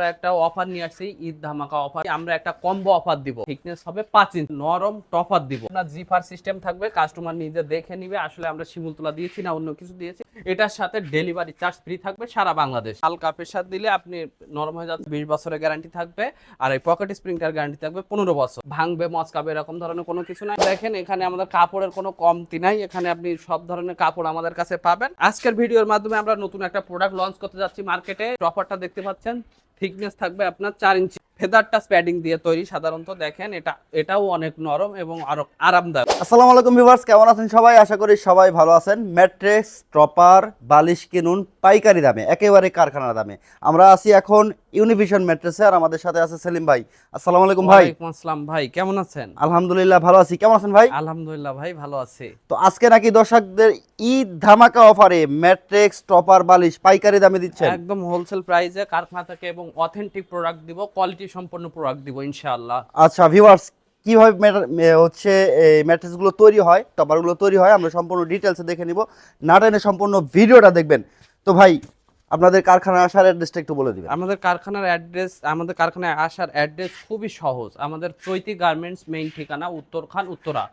আমরা একটা অফার নিয়ে আসছি, ঈদ ধামাকা অফার আমরা একটা কম্বো অফার দিব। থিকনেস হবে পাঁচ ইঞ্চ নরম টপার দিব। আপনার জিফার সিস্টেম থাকবে কাস্টমার নিজে দেখে নিবে। আসলে আমরা শিমুল তোলা দিয়েছি না, অন্য কিছু দিয়েছি। এটার সাথে ডেলিভারি চার্জ ফ্রি থাকবে সারা বাংলাদেশ। হালকা প্রেশার দিলে আপনি নরম হয়ে যাচ্ছে। বিশ বছরের গ্যারান্টি থাকবে। আর এই পকেট স্প্রিংটার গ্যারান্টি থাকবে পনেরো বছর। ভাঙবে, মচকাবে, এরকম ধরনের কোনো কিছু নাই। দেখেন, এখানে আমাদের কাপড়ের কোনো কমতি নাই। এখানে আপনি সব ধরনের কাপড় আমাদের কাছে পাবেন। আজকের ভিডিওর মাধ্যমে আমরা নতুন একটা প্রোডাক্ট লঞ্চ করতে যাচ্ছি মার্কেটে টপারটা দেখতে পাচ্ছেন। থিকনেস থাকবে আপনার চার ইঞ্চি ফেদারটা প্যাডিং দিয়ে তৈরি সাধারণত দেখেন, এটা, এটাও অনেক নরম এবং আরও আরামদায়ক। আসসালামু আলাইকুম ভিউয়ার্স, কেমন আছেন সবাই? আশা করি সবাই ভালো আছেন। ম্যাট্রেক্স ট্রপার বালিশ কিনুন পাইকারি দামে একেবারে কারখানার দামে। আমরা আছি এখন ইউনিভিশন ম্যাট্রেসে আর আমাদের সাথে আছে সেলিম ভাই। আসসালামু আলাইকুম ভাই। আসসালাম ভাই কেমন আছেন? আলহামদুলিল্লাহ ভালো আছি। কেমন আছেন ভাই? আলহামদুলিল্লাহ ভাই ভালো আছি। তো আজকে নাকি দর্শকদের ঈদ ধামাকা অফারে ম্যাট্রেক্স টপার বালিশ পাইকারি দামে দিচ্ছেন। একদম হোলসেল প্রাইসে কারখানা থেকে এবং অথেন্টিক প্রোডাক্ট দিব কোয়ালিটি সম্পন্ন প্রোডাক্ট দিব ইনশাআল্লাহ। আচ্ছা ভিউয়ার্স কীভাবে হচ্ছে এই ম্যাট্রেসগুলো তৈরি হয় টপারগুলো তৈরি হয় আমরা সম্পূর্ণ ডিটেলসে দেখে নিব। নাটেনে সম্পূর্ণ ভিডিওটা দেখবেন। তো ভাই, আপনাদের কারখানা আসার অ্যাড্রেসটা একটু বলে দিবেন। আমাদের কারখানার অ্যাড্রেস আমাদের কারখানায় আসার অ্যাড্রেস খুবই সহজ। আমাদের চৈতি গার্মেন্টস মেইন ঠিকানা উত্তরখান উত্তরা।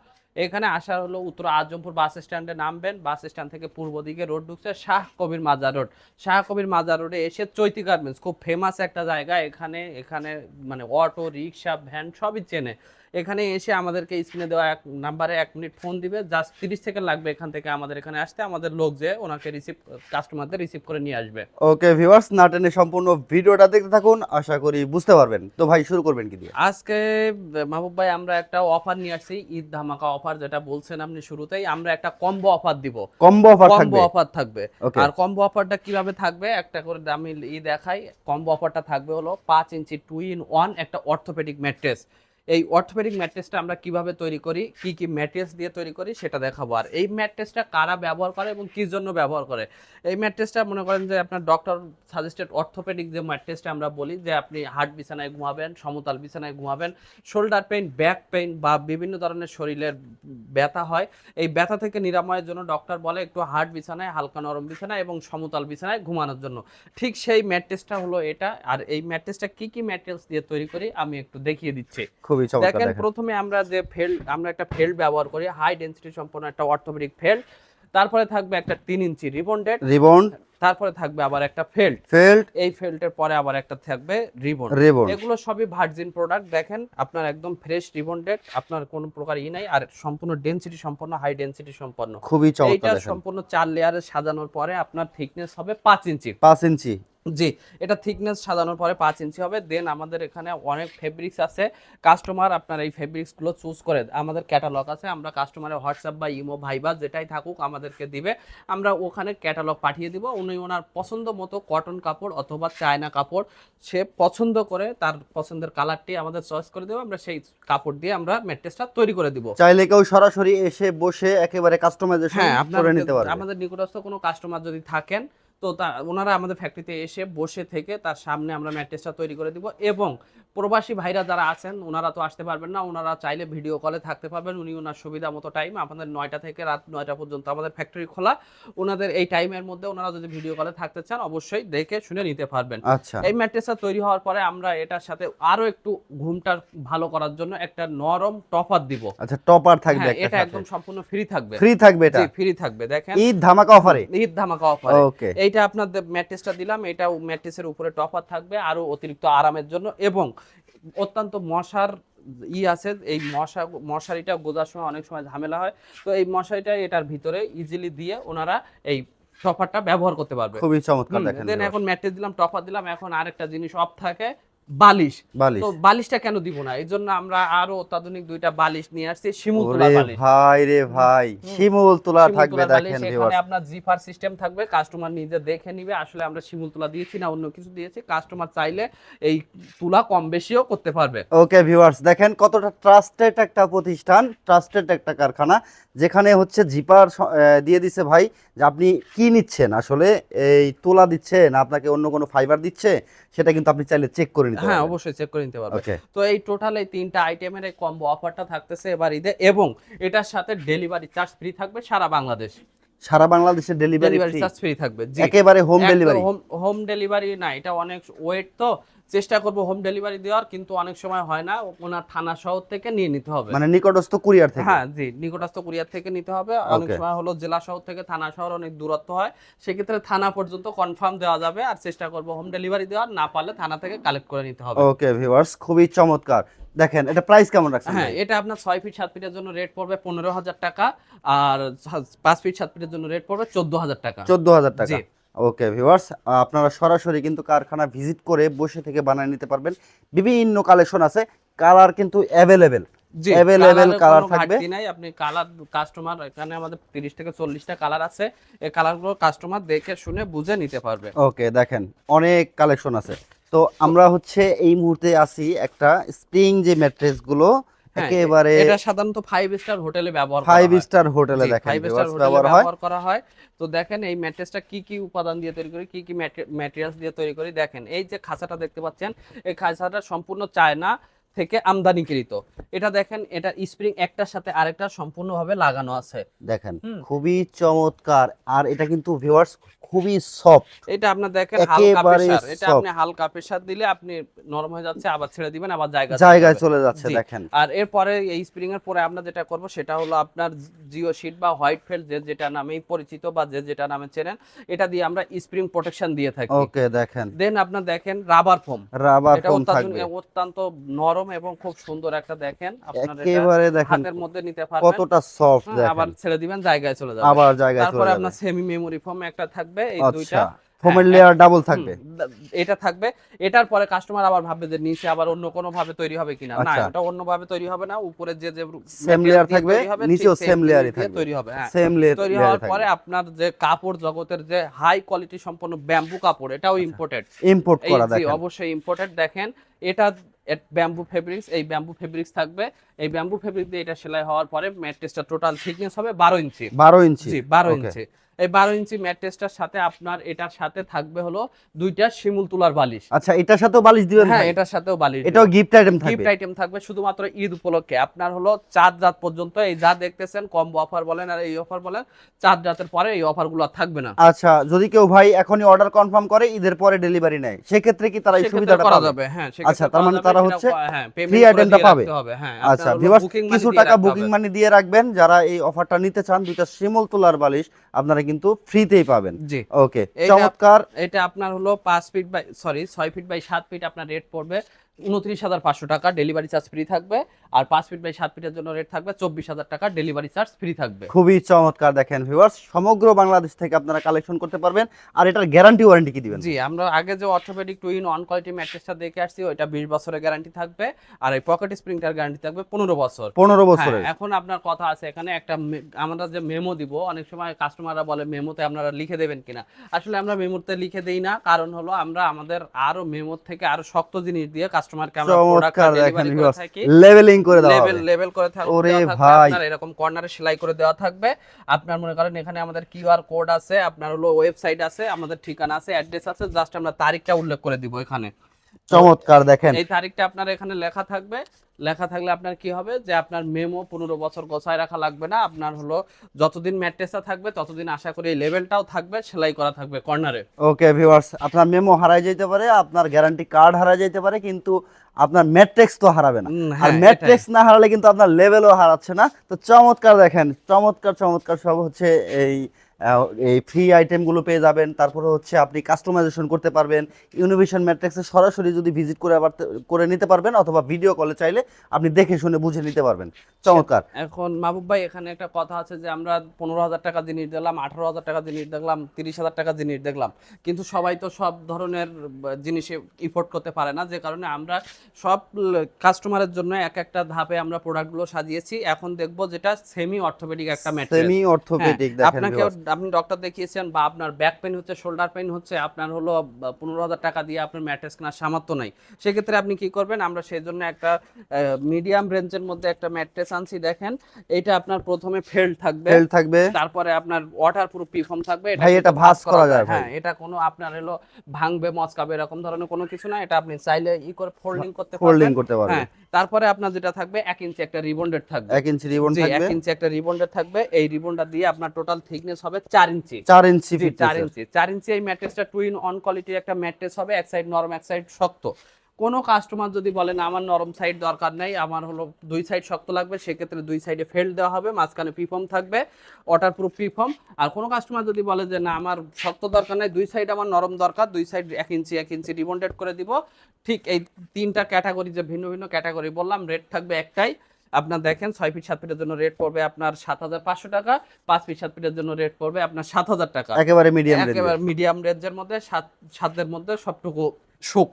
এখানে আসার হলো উত্তর আজমপুর বাস স্ট্যান্ডে নামবেন। বাস স্ট্যান্ড থেকে পূর্ব দিকে রোড ঢুকছে শাহ কবির মাজার রোড। শাহ কবির মাজার রোডে এসে চৈতি গার্মেন্টস খুব ফেমাস একটা জায়গা। এখানে এখানে মানে অটো রিক্সা ভ্যান সবই চেনে। এখানে এসে আমাদেরকে স্ক্রিনে দেওয়া এক নাম্বারে এক মিনিট ফোন দিবে। জাস্ট তিরিশ সেকেন্ড লাগবে এখান থেকে আমাদের এখানে আসতে। আমাদের লোক যে ওনাকে রিসিভ কাস্টমারদের রিসিভ করে নিয়ে আসবে। ওকে ভিউয়ার্স না টেনে সম্পূর্ণ ভিডিওটা দেখতে থাকুন। আশা করি বুঝতে পারবেন। তো ভাই শুরু করবেন কি দিয়ে? আজকে মাহবুব ভাই আমরা একটা অফার নিয়ে আসছি। ঈদ ধামাকা অফার যেটা বলছেন আপনি শুরুতেই আমরা একটা কম্বো অফার দিব। কম্বো অফার থাকবে। কম্বো অফার থাকবে আর কম্বো অফারটা কীভাবে থাকবে? একটা করে আমি ই দেখাই। কম্বো অফারটা থাকবে হলো 5 ইঞ্চি টু ইন ওয়ান একটা অর্থোপেডিক ম্যাট্রেস এই অর্থোপেডিক ম্যাট্রেসটা আমরা কীভাবে তৈরি করি? কি কি ম্যাট্রেস দিয়ে তৈরি করি সেটা দেখাবো। আর এই ম্যাট্রেসটা কারা ব্যবহার করে এবং কি জন্য ব্যবহার করে? এই ম্যাট্রেসটা মনে করেন যে আপনার ডক্টর সাজেস্টেড অর্থোপেডিক যে ম্যাট্রেসটা আমরা বলি, যে আপনি হার্ট বিছানায় ঘুমাবেন, সমতল বিছানায় ঘুমাবেন শোল্ডার পেইন ব্যাক পেইন বা বিভিন্ন ধরনের শরীরের ব্যথা হয়। এই ব্যথা থেকে নিরাময়ের জন্য ডক্টর বলে একটু হার্ট বিছানায়, হালকা নরম বিছানায় এবং সমতল বিছানায় ঘুমানোর জন্য। ঠিক সেই ম্যাট্রেসটা হলো এটা। আর এই ম্যাট্রেসটা কি কি ম্যাটেরিয়ালস দিয়ে তৈরি করি আমি একটু দেখিয়ে দিচ্ছি। খুবই চমৎকার দেখেন প্রথমে আমরা যে ফেল্ড আমরা একটা ফেল্ড ব্যবহার করি হাই ডেন্সিটি সম্পন্ন একটা অর্থোপেডিক ফেল্ড তারপরে থাকবে একটা তিন ইঞ্চি রিবন্ডেড রিবন তারপরে থাকবে আবার একটা ফেল্ড ফেল্ট এই ফেল্টের পরে আবার একটা থাকবে রিবন রিবন এগুলো সবই ভার্জিন প্রোডাক্ট দেখেন আপনার একদম ফ্রেশ রিবন্ডেড আপনার কোনো প্রকার ই নাই আর সম্পূর্ণ ডেনসিটি সম্পন্ন হাই ডেনসিটি সম্পন্ন। খুবই চমৎকার দেখেন। সম্পূর্ণ চার লেয়ারে সাজানোর পরে আপনার থিকনেস হবে পাঁচ ইঞ্চি। পাঁচ ইঞ্চি। জি এটা থিকনেস সাজানোর পরে পাঁচ ইঞ্চি হবে। দেন আমাদের এখানে অনেক ফেব্রিক্স আছে। কাস্টমার আপনার এই ফেব্রিক্সগুলো চুজ করে আমাদের ক্যাটালগ আছে। আমরা কাস্টমারের হোয়াটসঅ্যাপ বা ইমো ভাইবার যেটাই থাকুক আমাদেরকে দিবে। আমরা ওখানে ক্যাটালগ পাঠিয়ে দিব। উনি ওনার পছন্দ মতো কটন কাপড় অথবা চায়না কাপড় সে পছন্দ করে তার পছন্দের কালারটি আমাদের চয়েস করে দেবো। আমরা সেই কাপড় দিয়ে আমরা ম্যাট্রেসটা তৈরি করে দিব। চাইলে কেউ সরাসরি এসে বসে একেবারে কাস্টমাইজেশন হ্যাঁ আপনার নিতে পারবে। আমাদের নিকটস্থ কোনো কাস্টমার যদি থাকেন তো তা ওনারা আমাদের ফ্যাক্টরিতে এসে বসে থেকে তার সামনে আমরা ম্যাট্রেসটা তৈরি করে দিব এবং প্রবাসী ভাইরা যারা আছেন ওনারা তো আসতে পারবেন না ওনারা চাইলে ভিডিও কলে থাকতে পারবেন। উনি ওনার সুবিধা মতো টাইম আমাদের নয়টা থেকে রাত নয়টা পর্যন্ত আমাদের ফ্যাক্টরি খোলা। ওনাদের এই টাইমের মধ্যে ওনারা যদি ভিডিও কলে থাকতে চান অবশ্যই দেখে শুনে নিতে পারবেন। আচ্ছা। এই ম্যাট্রেসটা তৈরি হওয়ার পরে আমরা এটার সাথে আরও একটু ঘুমটা ভালো করার জন্য একটা নরম টপার দিব। আচ্ছা টপার থাকবে হ্যাঁ, এটা একদম সম্পূর্ণ ফ্রি থাকবে। ফ্রি থাকবে এটা? ফ্রি থাকবে। দেখেন? ঈদ ধামাকা অফারে ঈদ ধামাকা অফার ওকে এইটা আপনার ম্যাট্রেসটা দিলাম এটা ম্যাট্রেসের উপরে টপার থাকবে আরও অতিরিক্ত আরামের জন্য এবং অত্যন্ত মশার ই আছে এই মশা মশারিটা গোজার সময় অনেক সময় ঝামেলা হয় তো এই মশারিটা এটার ভিতরে ইজিলি দিয়ে ওনারা এই টপারটা ব্যবহার করতে পারবে। খুবই চমৎকার দেখেন দেন এখন ম্যাট্রেস দিলাম টপার দিলাম এখন আরেকটা জিনিস অফ থাকে বালিশ। বালিশ। তো বালিশটা কেন দিব না? এই জন্য আমরা আরও অত্যাধুনিক দুইটা বালিশ নিয়ে আসছি শিমুল তোলা বালিশ। ভাই রে ভাই শিমুল তোলা থাকবে দেখেন এখানে আপনার জিফার সিস্টেম থাকবে কাস্টমার নিজে দেখে নিবে আসলে আমরা শিমুল তোলা দিয়েছি না অন্য কিছু দিয়েছি কাস্টমার চাইলে এই তুলা কম বেশিও করতে পারবে। ওকে ভিউয়ার্স দেখেন কতটা ট্রাস্টেড একটা প্রতিষ্ঠান ট্রাস্টেড একটা কারখানা যেখানে হচ্ছে জিপার দিয়ে দিছে ভাই যে আপনি কি নিচ্ছেন? আসলে এই তোলা দিচ্ছে না আপনাকে অন্য কোনো ফাইবার দিচ্ছে সেটা কিন্তু আপনি চাইলে চেক করে নিতে হ্যাঁ অবশ্যই চেক করে নিতে পারবে তো এই টোটাল এই তিনটা আইটেমের এই কম্বো অফারটা থাকতেছে এবার ঈদে এবং এটার সাথে ডেলিভারি চার্জ ফ্রি থাকবে সারা বাংলাদেশ। সারা বাংলাদেশে ডেলিভারি চার্জ ফ্রি থাকবে জি। একেবারে home delivery home home delivery না এটা অনেক ওয়েট তো চেষ্টা করব হোম ডেলিভারি দেওয়ার কিন্তু অনেক সময় হয় না ওনার থানা শহর থেকে নিয়ে নিতে হবে। মানে নিকটস্থ কুরিয়ার থেকে? হ্যাঁ জি নিকটস্থ কুরিয়ার থেকে নিতে হবে। অনেক সময় হলো জেলা শহর থেকে থানা শহর অনেক দূরত্ব হয় সেক্ষেত্রে থানা পর্যন্ত কনফার্ম দেওয়া যাবে আর চেষ্টা করব হোম ডেলিভারি দেওয়ার না পারলে থানা থেকে কালেক্ট করে নিতে হবে। ওকে ভিউয়ার্স খুবই চমৎকার। দেখেন এটা প্রাইস কেমন রাখছেন হ্যাঁ এটা আপনার ছয় ফিট সাত ফিটের জন্য রেট পড়বে পনেরো হাজার টাকা আর ছ- পাঁচ ফিট সাত ফিটের জন্য রেট পড়বে চোদ্দ হাজার টাকা। চোদ্দ হাজার টাকা। জি। ওকে ভিউয়ার্স আপনারা সরাসরি কিন্তু কারখানা ভিজিট করে বসে থেকে বানিয়ে নিতে পারবেন। বিভিন্ন কালেকশন আছে কালার কিন্তু অ্যাভেলেবেল colour কোনো থাকবে? নাই আপনি কালার কাস্টমার এখানে আমাদের তিরিশ থেকে চল্লিশটা কালার আছে এই কালারগুলো কাস্টমার দেখে শুনে বুঝে নিতে পারবে। ওকে দেখেন অনেক কালেকশন আছে। তো আমরা হচ্ছে এই মুহূর্তে আছি একটা স্প্রিং যে ম্যাট্রেসগুলো একেবারে এটা সাধারণত ফাইভ স্টার হোটেলে ব্যবহার ফাইভ স্টার হোটেলে দেখেন ব্যবহার ব্যবহার করা হয়। তো দেখেন এই ম্যাট্রেসটা কি কি উপাদান দিয়ে তৈরি করি কি কি ম্যাটেরিয়ালস দিয়ে তৈরি করি দেখেন এই যে খাঁচাটা দেখতে পাচ্ছেন এই খাঁচাটা সম্পূর্ণ চায়না। থেকে আমদানিকৃত। এটা দেখেন এটা স্প্রিং একটার সাথে আরেকটা সম্পূর্ণভাবে লাগানো আছে। দেখেন খুবই চমৎকার আর এটা কিন্তু ভিউয়ার্স খুবই সফট এটা আপনার দেখেন হালকা প্রেসার এটা আপনি হালকা প্রেসার দিলে আপনি নরম হয়ে যাচ্ছে আবার ছেড়ে দিবেন আবার জায়গা জায়গায় চলে যাচ্ছে দেখেন। আর এরপরে এই স্প্রিং এর পরে আমরা যেটা করব সেটা হলো আপনার জিও শিট বা হোয়াইট ফেল্ট যে যেটা নামেই পরিচিত বা যে যেটা নামে চেনেন এটা দিয়ে আমরা স্প্রিং প্রোটেকশন দিয়ে থাকি। ওকে দেখেন। দেন আপনার দেখেন রাবার ফোম রাবার এটা ফোম থাকবে। অত্যন্ত নরম এবং খুব সুন্দর একটা দেখেন। আপনার একেবারে দেখেন হাতের মধ্যে নিতে পারবেন। কতটা সফট হ্যাঁ, আবার ছেড়ে দিবেন জায়গায় চলে যাবে। আবার জায়গায় চলে তারপরে যাবে। আপনার সেমি মেমোরি ফোম একটা থাকবে এই দুইটা। আচ্ছা ফোমের হ্যাঁ, লেয়ার ডাবল থাকবে। এটা থাকবে। এটার পরে কাস্টমার আবার ভাববে যে নিচে আবার অন্য কোনো ভাবে তৈরি হবে কিনা। না আচ্ছা। এটা অন্য ভাবে তৈরি হবে না। উপরে যে যে সেম লেয়ার থাকবে তৈরি নিচেও সেম লেয়ারই থাকবে। তৈরি হবে হ্যাঁ। সেম লেয়ার তৈরি হওয়ার পরে আপনার যে কাপড় জগতের যে হাই কোয়ালিটি সম্পন্ন ব্যাম্বু কাপড় এটাও ইম্পোর্টেড ইম্পোর্ট করা দেখেন। অবশ্যই ইম্পোর্টেড দেখেন এটা ব্যাম্বু ফেব্রিক্স এই ব্যাম্বু ফেব্রিক্স থাকবে। এই ব্যাম্বু ফেব্রিক দিয়ে এটা সেলাই হওয়ার পরে ম্যাট্রেসটা টোটাল থিকনেস হবে বারো ইঞ্চি বারো ইঞ্চি বারো. ইঞ্চি এই বারো ইঞ্চি ম্যাট্রেসটার সাথে আপনার এটার সাথে থাকবে হলো দুইটা শিমুল তুলার বালিশ। আচ্ছা এটার সাথেও বালিশ দিবেন হ্যাঁ এটার সাথেও বালিশ এটাও গিফট আইটেম থাকবে? গিফট আইটেম থাকবে শুধুমাত্র ঈদ উপলক্ষে। আপনার হলো চার রাত পর্যন্ত এই যা দেখতেছেন কম্বো অফার বলেন আর এই অফার বলেন চার রাতের পরে এই অফারগুলো থাকবে না। আচ্ছা যদি কেউ ভাই এখনই অর্ডার কনফার্ম করে ঈদের পরে ডেলিভারি নেয় সেক্ষেত্রে কি তারা এই সুবিধাটা পাবে? যাবে হ্যাঁ আচ্ছা, তার মানে তারা হচ্ছে হ্যাঁ payment free করে item টা দিয়ে পাবে। হ্যাঁ আচ্ছা ভিউয়ার্স কিছু টাকা বুকিং মানি দিয়ে রাখবেন যারা এই অফারটা নিতে চান দুইটা শিমুল তুলার বালিশ আপনারা কিন্তু ফ্রিতেই পাবেন। জি। ওকে চমৎকার। এটা আপনার হলো পাঁচ ফিট বাই সরি ছয় ফিট বাই সাত ফিট আপনার রেট পড়বে। উনত্রিশ হাজার পাঁচশো টাকা ডেলিভারি চার্জ ফ্রি থাকবে। আর পাঁচ ফিট বাই সাত ফিটের জন্য রেট থাকবে চব্বিশ হাজার টাকা ডেলিভারি চার্জ ফ্রি থাকবে। খুবই চমৎকার দেখেন ভিউয়ার্স সমগ্র বাংলাদেশ থেকে আপনারা কালেকশন করতে পারবেন। আর এটার গ্যারান্টি ওয়ারেন্টি কি দিবেন? জি আমরা আগে যে অর্থোপেডিক টুইন অন কোয়ালিটি ম্যাট্রেসটা দেখে আসছি ওইটা বিশ বছরের গ্যারান্টি থাকবে। আর এই পকেট স্প্রিংটার গ্যারান্টি থাকবে পনেরো বছর। পনেরো বছর এখন আপনার কথা আছে এখানে একটা আমরা যে মেমো দিব অনেক সময় কাস্টমাররা বলে মেমোতে আপনারা লিখে দেবেন কিনা? আসলে আমরা মেমোতে লিখে দেই না কারণ হলো আমরা আমাদের আরও মেমোর থেকে আরও শক্ত জিনিস দিয়ে কাস্টমারকে আমরা প্রোডাক্ট ডেলিভারি করে থাকি। লেভেলিং করে দেওয়া লেভেল লেভেল করে থাকবে ওরে ভাই। আপনার এরকম কর্নারে সেলাই করে দেওয়া থাকবে। আপনার মনে করেন এখানে আমাদের কিউআর কোড আছে আপনার হলো ওয়েবসাইট আছে আমাদের ঠিকানা আছে অ্যাড্রেস আছে জাস্ট আমরা তারিখটা উল্লেখ করে দিব এখানে। চমৎকার দেখেন। এই তারিখটা আপনার এখানে লেখা থাকবে। লেখা থাকলে আপনার কি হবে? যে আপনার মেমো পনেরো বছর গোছায় রাখা লাগবে না। আপনার হলো যতদিন ম্যাট্রেসটা থাকবে ততদিন আশা করি এই লেভেলটাও থাকবে সেলাই করা থাকবে কর্নারে। ওকে ভিউয়ার্স আপনার মেমো হারাই যেতে পারে আপনার গ্যারান্টি কার্ড হারাই যেতে পারে কিন্তু আপনার ম্যাট্রিক্স তো হারাবে না। আর হ্যাঁ, ম্যাট্রিক্স না হারালে কিন্তু আপনার লেভেলও হারাচ্ছে না। তো চমৎকার দেখেন চমৎকার চমৎকার সব হচ্ছে এই এই ফ্রি আইটেমগুলো পেয়ে যাবেন। তারপরে হচ্ছে আপনি কাস্টমাইজেশন করতে পারবেন। ইউনিভিশন ম্যাট্রিক্সে সরাসরি যদি ভিজিট করে আবার করে নিতে পারবেন অথবা ভিডিও কলে চাইলে আপনি দেখে শুনে বুঝে নিতে পারবেন। চমৎকার। এখন মাহবুব ভাই এখানে একটা কথা আছে যে আমরা পনেরো হাজার টাকা জিনিস দেখলাম আঠারো হাজার টাকা জিনিস দেখলাম তিরিশ হাজার টাকা জিনিস দেখলাম। কিন্তু সবাই তো সব ধরনের জিনিসে ইফোর্ট করতে পারে না। যে কারণে আমরা সব কাস্টমারের জন্য এক একটা ধাপে আমরা প্রোডাক্টগুলো সাজিয়েছি। এখন দেখব যেটা সেমি অর্থোপেডিক একটা ম্যাটেরিয়াল সেমি অর্থোপেডিক দেখেন আপনাকে। আপনি ডক্টর দেখিয়েছেন বা আপনার ব্যাক পেন হচ্ছে শোল্ডার পেন হচ্ছে আপনার হলো পনেরো হাজার টাকা দিয়ে আপনার ম্যাট্রেস কেনার সামর্থ্য নাই। সেক্ষেত্রে আপনি কি করবেন? আমরা সেই জন্য একটা মিডিয়াম রেঞ্জের মধ্যে একটা ম্যাট্রেস আনছি দেখেন। এটা আপনার প্রথমে ফেল্ড থাকবে। Felt থাকবে। তারপরে আপনার ওয়াটার প্রুফ পিফর্ম থাকবে ভাই, এটা ভাঁজ করা যায় হ্যাঁ এটা কোনো আপনার হলো ভাঙবে মচকাবে এরকম ধরনের কোনো কিছু না। এটা আপনি চাইলে ই করে ফোল্ডিং করতে ফোল্ডিং করতে পারবেন হ্যাঁ তারপরে আপনার যেটা থাকবে এক ইঞ্চি একটা রিবন্ডেড থাকবে। এক ইঞ্চি রিবন জি এক থাকবে। ইঞ্চি একটা রিবন্ডের থাকবে। এই রিবনটা দিয়ে আপনার টোটাল থিকনেস হবে চার ইঞ্চি। চার ইঞ্চি চার ইঞ্চি। চার ইঞ্চি এই ম্যাট্রেসটা টু ইন অন কোয়ালিটির একটা ম্যাট্রেস হবে এক সাইড নরম এক সাইড শক্ত। কোনো কাস্টমার যদি বলেন আমার নরম সাইড দরকার নেই আমার হলো দুই সাইড শক্ত লাগবে সেক্ষেত্রে দুই সাইডে ফেল্ড দেওয়া হবে মাঝখানে পিফম থাকবে ওয়াটার প্রুফ পিফম আর কোনো কাস্টমার যদি বলে যে না আমার শক্ত দরকার নেই দুই সাইড আমার নরম দরকার দুই সাইড এক ইঞ্চি এক ইঞ্চি রিবন্ডেড করে দিব ঠিক এই তিনটা ক্যাটাগরি যে ভিন্ন ভিন্ন ক্যাটাগরি বললাম রেট থাকবে একটাই। আপনার দেখেন ছয় ফিট সাত ফিটের জন্য রেট পড়বে আপনার সাত হাজার পাঁচশো টাকা পাঁচ ফিট সাত ফিটের জন্য রেট পড়বে আপনার সাত হাজার টাকা। একেবারে মিডিয়াম একেবারে মিডিয়াম রেঞ্জের মধ্যে সাত সাতের মধ্যে সবটুকু সুখ।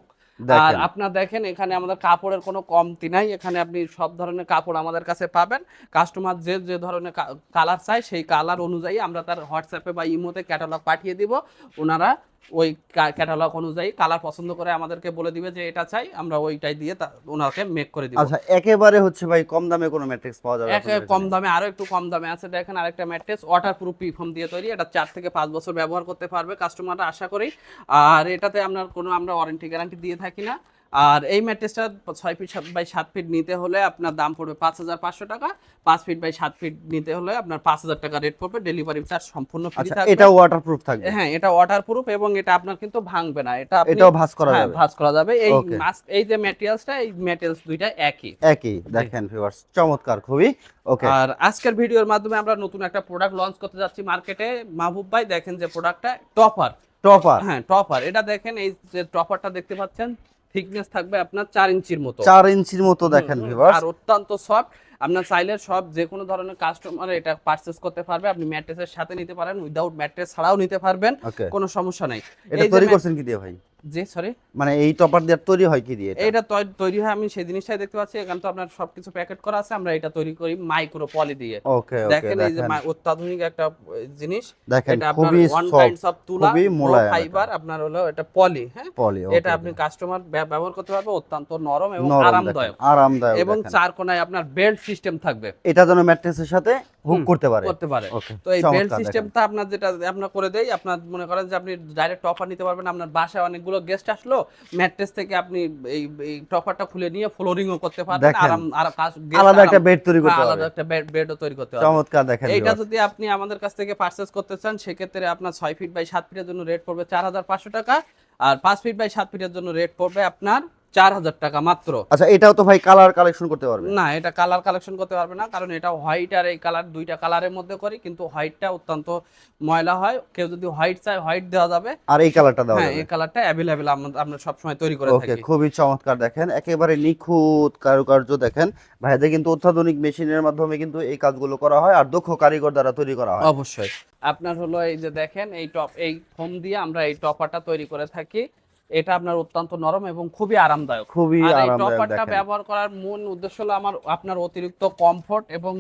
আর আপনার দেখেন এখানে আমাদের কাপড়ের কোনো কমতি নাই এখানে আপনি সব ধরনের কাপড় আমাদের কাছে পাবেন। কাস্টমার যে যে ধরনের কালার চায় সেই কালার অনুযায়ী আমরা তার হোয়াটসঅ্যাপে বা ইমোতে ক্যাটালগ পাঠিয়ে দিব। ওনারা ওই ক্যাটালগ অনুযায়ী কালার পছন্দ করে আমাদেরকে বলে দিবে যে এটা চাই আমরা ওইটাই দিয়ে তা- ওনাকে মেক করে দিব। আচ্ছা একেবারে হচ্ছে ভাই কম দামে কোনো ম্যাট্রিক্স পাওয়া যাবে এক কম দামে আরও একটু কম দামে আছে। দেখেন আরেকটা ম্যাট্রিক্স ওয়াটার প্রুফ পিফম দিয়ে তৈরি। এটা চার থেকে পাঁচ বছর ব্যবহার করতে পারবে কাস্টমাররা আশা করি। আর এটাতে আপনার কোনো আমরা ওয়ারেন্টি গ্যারান্টি দিয়ে থাকি না। আর এই ম্যাট্রেসটা ছয় ফিট বাই সাত ফিট নিতে হলে আপনার দাম পড়বে পাঁচ হাজার পাঁচশো টাকা। পাঁচ ফিট বাই সাত ফিট নিতে হলে আপনার পাঁচ হাজার টাকা রেট পড়বে। ডেলিভারি চার্জ সম্পূর্ণ ফ্রি আচ্ছা থাকবে। এটা ওয়াটারপ্রুফ থাকবে। হ্যাঁ এটা ওয়াটার প্রুফ এবং এটা আপনার কিন্তু ভাঙবে না। এটা এটাও ভাঁজ করা হ্যাঁ যাবে। ভাঁজ করা যাবে। এই Okay. মাস- এই যে ম্যাটেরিয়ালসটা এই ম্যাটেরিয়ালস দুইটা একই। একই। দেখেন ভিউয়ার্স চমৎকার খুবই। ওকে আর আজকের ভিডিওর মাধ্যমে আমরা নতুন একটা প্রোডাক্ট লঞ্চ করতে যাচ্ছি মার্কেটে মাহবুব ভাই দেখেন যে প্রোডাক্টটা টপার টপার হ্যাঁ টপার এটা দেখেন এই যে টপারটা দেখতে পাচ্ছেন। থিকনেস থাকবে আপনার চার ইঞ্চির মতো। চার ইঞ্চির মতো দেখেন আর অত্যন্ত সফট আপনার চাইলে সব যে কোনো ধরনের কাস্টমার এটা পারচেস করতে পারবে। আপনি ম্যাট্রেসের সাথে নিতে পারেন উইদাউট ম্যাট্রেস ছাড়াও নিতে পারবেন। কোনো সমস্যা নাই। এটা তৈরি করছেন কি দিয়ে ভাই? জি সরি মানে এই টপার দিয়ে তৈরি হয় কি দিয়ে এটা? তৈরি হয় আমি সেই জিনিসটাই দেখতে পাচ্ছি। এখানে তো আপনার সবকিছু প্যাকেট করা আছে আমরা এটা তৈরি করি মাইক্রো পলি দিয়ে ওকে দেখেন এই যে অত্যাধুনিক একটা জিনিস। দেখেন খুবই ওয়ান সফট কাইন্ডস অফ তুলা খুবই মোলায়েম ফাইবার আপনার হলো এটা পলি হ্যাঁ? পলি এটা আপনি কাস্টমার ব্যবহার করতে পারবে অত্যন্ত নরম এবং আরামদায়ক। আরামদায়ক এবং চার কোনায় আপনার বেল্ট সিস্টেম থাকবে। এটা যেন ম্যাট্রেসের সাথে হুক করতে পারে। করতে পারে। তো এই বেল্ট সিস্টেমটা আপনার যেটা আপনার করে দেই আপনার মনে করেন যে আপনি ডাইরেক্ট টপার নিতে পারবেন আপনার বাসায় অনেকগুলো গেস্ট আসলো ম্যাট্রেস থেকে আপনি এই এই টপারটা খুলে নিয়ে ফ্লোরিংও করতে পারবেন আরাম আর কাজ- আলাদা একটা বেড তৈরি করতে হ্যাঁ, পারবে। আলাদা একটা বেড বেডও তৈরি করতে পারবেন। চমৎকার দেখেন এইটা যদি আপনি আমাদের কাছ থেকে পারচেস করতে চান সেক্ষেত্রে আপনার ছয় ফিট বাই সাত ফিটের জন্য রেট পড়বে চার হাজার পাঁচশো টাকা আর পাঁচ ফিট বাই সাত ফিটের জন্য রেট পড়বে আপনার চার হাজার টাকা মাত্র। আচ্ছা এটাও তো ভাই কালার কালেকশন করতে পারবে। না এটা কালার কালেকশন করতে পারবে না কারণ এটা হোয়াইট আর এই কালার দুইটা কালারের মধ্যে করি কিন্তু হোয়াইটটা অত্যন্ত ময়লা হয়। কেউ যদি হোয়াইট চায় হোয়াইট দেওয়া যাবে। আর এই কালারটা দেওয়া হ্যাঁ এই কালারটা অ্যাভেলেবেল আমরা সবসময় তৈরি করে থাকি। খুবই চমৎকার দেখেন একেবারে নিখুঁত কারুকার্য দেখেন। ভাইদের কিন্তু অত্যাধুনিক মেশিনের মাধ্যমে কিন্তু এই কাজগুলো করা হয় আর দক্ষ কারিগর দ্বারা তৈরি করা হয়। অবশ্যই। আপনার হলো এই যে দেখেন এই টপ এই ফোম দিয়ে আমরা এই টপারটা তৈরি করে থাকি। এটা আপনার অত্যন্ত নরম এবং খুবই আরামদায়ক। খুবই আর এই টপারটা ব্যবহার করার মূল উদ্দেশ্য হলো আমার আপনার অতিরিক্ত কমফোর্ট এবং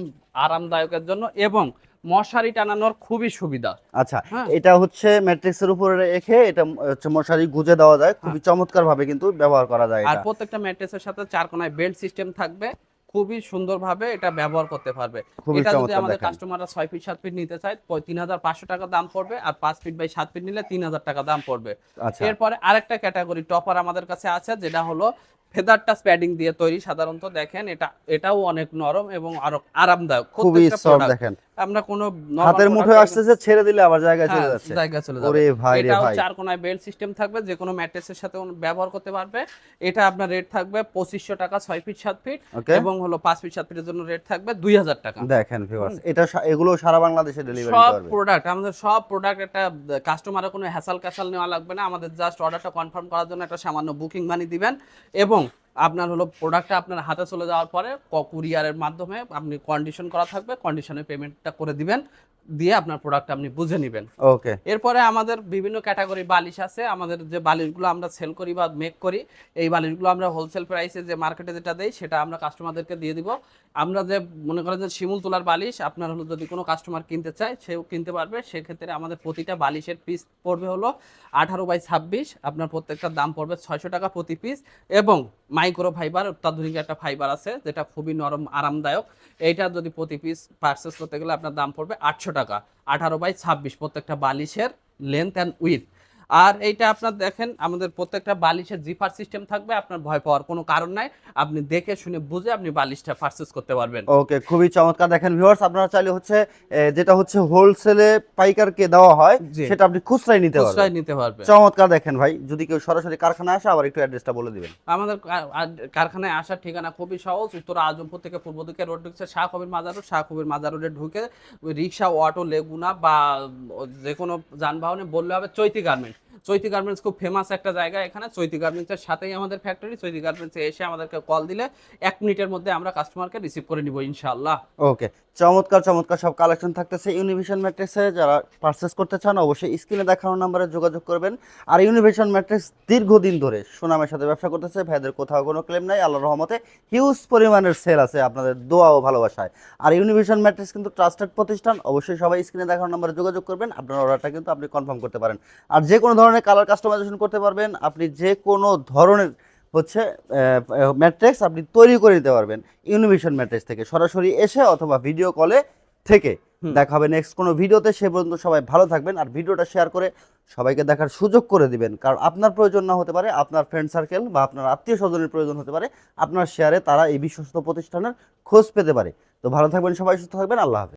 আরামদায়কের জন্য এবং মশারি টানানোর খুবই সুবিধা। আচ্ছা হ্যাঁ। এটা হচ্ছে ম্যাট্রিক্সের উপরে রেখে এটা হচ্ছে মশারি গুজে দেওয়া যায়। খুবই চমৎকার ভাবে কিন্তু ব্যবহার করা যায় আর প্রত্যেকটা ম্যাট্রিক্সের সাথে চার কোনায় বেল্ট সিস্টেম থাকবে। খুবই সুন্দরভাবে এটা ব্যবহার করতে পারবে। এটা যদি আমাদের কাস্টমাররা ছয় ফিট সাত ফিট নিতে চায় তিন হাজার পাঁচশো টাকা দাম পড়বে আর পাঁচ ফিট বাই সাত ফিট নিলে তিন হাজার টাকা দাম পড়বে। আচ্ছা। এরপরে আরেকটা ক্যাটাগরি টপার আমাদের কাছে আছে যেটা হলো ফেদার টাচ প্যাডিং দিয়ে তৈরি। সাধারণত দেখেন এটা এটাও অনেক নরম এবং আরও আরামদায়ক। খুবই সফট দেখেন। আমরা কোনো হাতের মুঠোয় আসতেছে ছেড়ে দিলে আবার জায়গায় চলে হ্যাঁ, যাচ্ছে। জায়গায় চলে যাবে। ওরে ভাই রে ভাই। চার কোনায় বেল্ট সিস্টেম থাকবে যে কোনো ম্যাট্রেসের সাথে ব্যবহার করতে পারবে। এটা আপনার রেট থাকবে পঁচিশশো টাকা ছয় ফিট সাত ফিট এবং হলো পাঁচ ফিট সাত ফিটের জন্য রেট থাকবে দুই হাজার টাকা। দেখেন ভিউয়ার্স এটা এগুলো সারা বাংলাদেশে ডেলিভারি সব প্রোডাক্ট আমাদের সব প্রোডাক্ট একটা কাস্টমারের কোনো হ্যাসাল ক্যাসাল নেওয়া লাগবে না। আমাদের জাস্ট অর্ডারটা কনফার্ম করার জন্য একটা সামান্য বুকিং মানি দিবেন এবং আপনার হলো প্রোডাক্টটা আপনার হাতে চলে যাওয়ার পরে কুরিয়ারের মাধ্যমে আপনি কন্ডিশন করা থাকবে কন্ডিশনে পেমেন্টটা করে দিবেন দিয়ে আপনার প্রোডাক্ট আপনি বুঝে নেবেন। ওকে এরপরে আমাদের বিভিন্ন ক্যাটাগরি বালিশ আছে আমাদের যে বালিশগুলো আমরা সেল করি বা মেক করি এই বালিশগুলো আমরা হোলসেল প্রাইসে যে মার্কেটে যেটা দেই সেটা আমরা কাস্টমারদেরকে দিয়ে দিব। আমরা যে মনে করেন যে শিমুল তোলার বালিশ আপনার হলো যদি কোনো কাস্টমার কিনতে চায় সেও কিনতে পারবে। সেক্ষেত্রে আমাদের প্রতিটা বালিশের পিস পড়বে হলো আঠারো বাই ছাব্বিশ আপনার প্রত্যেকটার দাম পড়বে ছয়শো টাকা প্রতি পিস এবং মাইক্রো ফাইবার অত্যাধুনিক একটা ফাইবার আছে, যেটা খুবই নরম, আরামদায়ক। এইটা যদি প্রতি পিস পারচেস করতে গেলে আপনার দাম পড়বে আটশো টাকা। আঠারো বাই ছাব্বিশ প্রত্যেকটা বালিশের লেন্থ অ্যান্ড উইথ আর এইটা আপনার দেখেন আমাদের প্রত্যেকটা বালিশের জিপার সিস্টেম থাকবে আপনার ভয় পাওয়ার কোনো কারণ নাই। আপনি দেখে শুনে বুঝে আপনি বালিশটা পারচেস করতে পারবেন। ওকে খুবই চমৎকার। দেখেন ভিউয়ার্স আপনারা চাইলে হচ্ছে যেটা হচ্ছে হোলসেলে পাইকারকে দেওয়া হয়। সেটা আপনি খুচরাই নিতে পারবেন। নিতে পারবে চমৎকার দেখেন ভাই যদি কেউ সরাসরি কারখানায় আসে আবার একটু অ্যাড্রেসটা বলে দিবেন। আমাদের কারখানায় আসার ঠিকানা খুবই সহজ উত্তর আজমপুর থেকে পূর্ব দিকে রোড ঢুকছে শাহ কবির মাজার রোড শাহ কবির মাজার রোডে ঢুকে রিক্সা অটো লেগুনা বা যে কোনো যানবাহনে বললে হবে চৈতি গার্মেন্টস চৈতি গার্মেন্টস খুব ফেমাস একটা জায়গা এখানে। চৈতি গার্মেন্টসের সাথেই আমাদের ফ্যাক্টরি চৈতি গার্মেন্টসে এসে আমাদেরকে কল দিলে এক মিনিটের মধ্যে আমরা কাস্টমারকে রিসিভ করে নিব ইনশাল্লাহ ওকে চমৎকার চমৎকার সব কালেকশন থাকতেছে। ইউনিভিশন ম্যাট্রিক্সে যারা পারচেস করতে চান, অবশ্যই স্ক্রিনে দেখানো নাম্বারে যোগাযোগ করবেন। আর ইউনিভিশন ম্যাট্রিক্স দীর্ঘদিন ধরে সুনামের সাথে ব্যবসা করতেছে। ভাইদের কোথাও কোনো ক্লেম নাই আল্লাহ রহমতে হিউজ পরিমাণের সেল আছে আপনাদের দোয়া ও ভালোবাসায়। আর ইউনিভিশন ম্যাট্রিক্স কিন্তু ট্রাস্টেড প্রতিষ্ঠান, অবশ্যই সবাই স্ক্রিনে দেখানো নাম্বারে যোগাযোগ করবেন। আপনার অর্ডারটা কিন্তু আপনি কনফার্ম করতে পারেন। আর যে কোনো ধরনের কালার কাস্টমাইজেশন করতে পারবেন। আপনি যে কোনো ধরনের হচ্ছে ম্যাট্রিক্স আপনি তৈরি করে নিতে পারবেন ইউনিভিশন ম্যাট্রিক্স থেকে। সরাসরি এসে অথবা ভিডিও কলে থেকে। দেখা হবে নেক্সট কোনো ভিডিওতে। সে পর্যন্ত সবাই ভালো থাকবেন আর ভিডিওটা শেয়ার করে সবাইকে দেখার সুযোগ করে দিবেন। কারণ আপনার প্রয়োজন না হতে পারে আপনার ফ্রেন্ড সার্কেল বা আপনার আত্মীয় স্বজনের প্রয়োজন হতে পারে আপনার শেয়ারে তারা এই বিশ্বস্ত প্রতিষ্ঠানের খোঁজ পেতে পারে। তো ভালো থাকবেন সবাই সুস্থ থাকবেন আল্লাহ হাফেজ।